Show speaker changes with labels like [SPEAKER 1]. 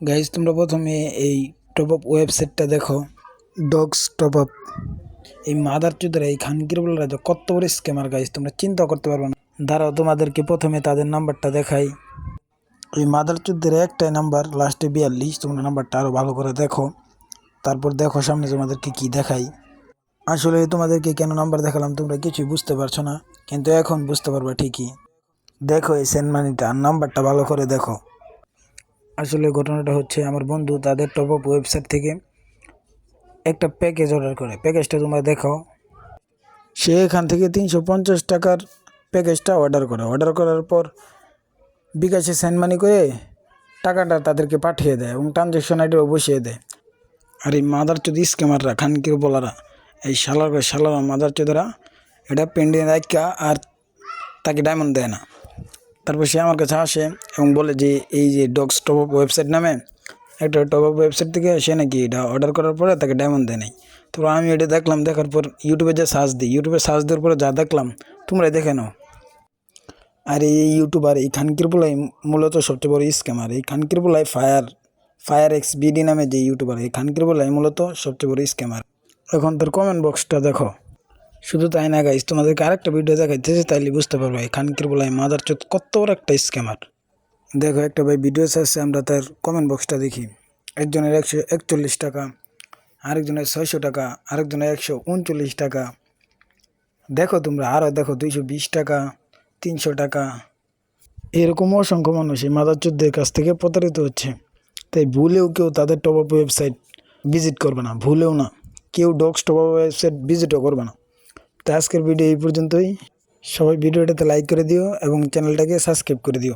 [SPEAKER 1] Guys তোমরা প্রথমে এই টপ আপ ওয়েবসাইটটা দেখো। ডগস টপ আপ এই মাদার চুদের এই খানকির বলারা যে কত বড় স্ক্যামার গাইজ তোমরা চিন্তা করতে পারবে না। দাঁড়াও, তোমাদেরকে প্রথমে তাদের নাম্বারটা দেখাই। এই মাদার চুদ্দের একটাই নাম্বার লাস্টে বিয়াল্লিশ, তোমরা নাম্বারটা আরও ভালো করে দেখো। তারপর দেখো সামনে তোমাদেরকে কি দেখাই। আসলে তোমাদেরকে কেন নাম্বার দেখালাম, তোমরা কিছুই বুঝতে পারছ না, কিন্তু এখন বুঝতে পারবা ঠিকই। দেখো এই সেন্ড মানিটা নাম্বারটা ভালো করে দেখো। আসলে ঘটনাটা হচ্ছে আমার বন্ধু তাদের টপ আপ ওয়েবসাইট থেকে একটা প্যাকেজ অর্ডার করে। প্যাকেজটা তোমরা দেখো সে এখান থেকে তিনশো পঞ্চাশ টাকার প্যাকেজটা অর্ডার করে। অর্ডার করার পর বিকাশে সেন্ড মানি করে টাকাটা তাদেরকে পাঠিয়ে দেয় এবং ট্রানজ্যাকশন আইডিও বসিয়ে দেয়। আর এই মাদার চোদ স্ক্যামাররা খানকির বলারা, এই শালার শালারা মাদার চোদরা, এটা পেন্ডিং রাখা আর তাকে ডায়মন্ড দেয় না। তারপর সে আমার কাছে আসে এবং বলে যে, এই যে ডগস টপ আপ ওয়েবসাইট নামে একটা টপ আপ ওয়েবসাইট থেকে সে নাকি এটা অর্ডার করার পরে তাকে ডায়মন্ড দেয় নাই। তারপর আমি এটা দেখলাম, দেখার পর ইউটিউবে যে সার্চ দিই ইউটিউবে সার্চ দেওয়ার পরে যা দেখলাম তোমরা দেখে নাও। আর এই ইউটিউবার এই খানকির বলাই মূলত সবচেয়ে বড় স্ক্যামার এই খানকির বলাই ফায়ার ফায়ার এক্স বিডি নামে যে ইউটিউবার এই খানকির বলাই মূলত সবচেয়ে বড় স্ক্যামার এখন তোর কমেন্ট বক্সটা দেখো। শুধু তাই না গাইজ তোমাদেরকে আরেকটা ভিডিও দেখাইতেছে তাইলে বুঝতে পারবে খানকির বলাই মাদার চোদ কত বড় একটা স্ক্যামার দেখো, একটা ভাই ভিডিও চাচ্ছে আমরা তার কমেন্ট বক্সটা দেখি। একজনের একশো একচল্লিশ টাকা, আরেকজনের ছয়শো টাকা, আরেকজনের একশো উনচল্লিশ টাকা। দেখো তোমরা আরও দেখো, দুইশো বিশ টাকা, তিনশো টাকা। এরকম অসংখ্য মানুষ এই মাদারচোদ্দের কাছ থেকে প্রতারিত হচ্ছে। তাই ভুলেও কেউ তাদের টপ আপ ওয়েবসাইট ভিজিট করবে না, ভুলেও না। কেউ ডগস টপ আপ ওয়েবসাইট ভিজিটও করবে না। তো আজকের ভিডিও এই পর্যন্তই। সবাই ভিডিওটাতে লাইক করে দিও এবং চ্যানেলটাকে সাবস্ক্রাইব করে দিও।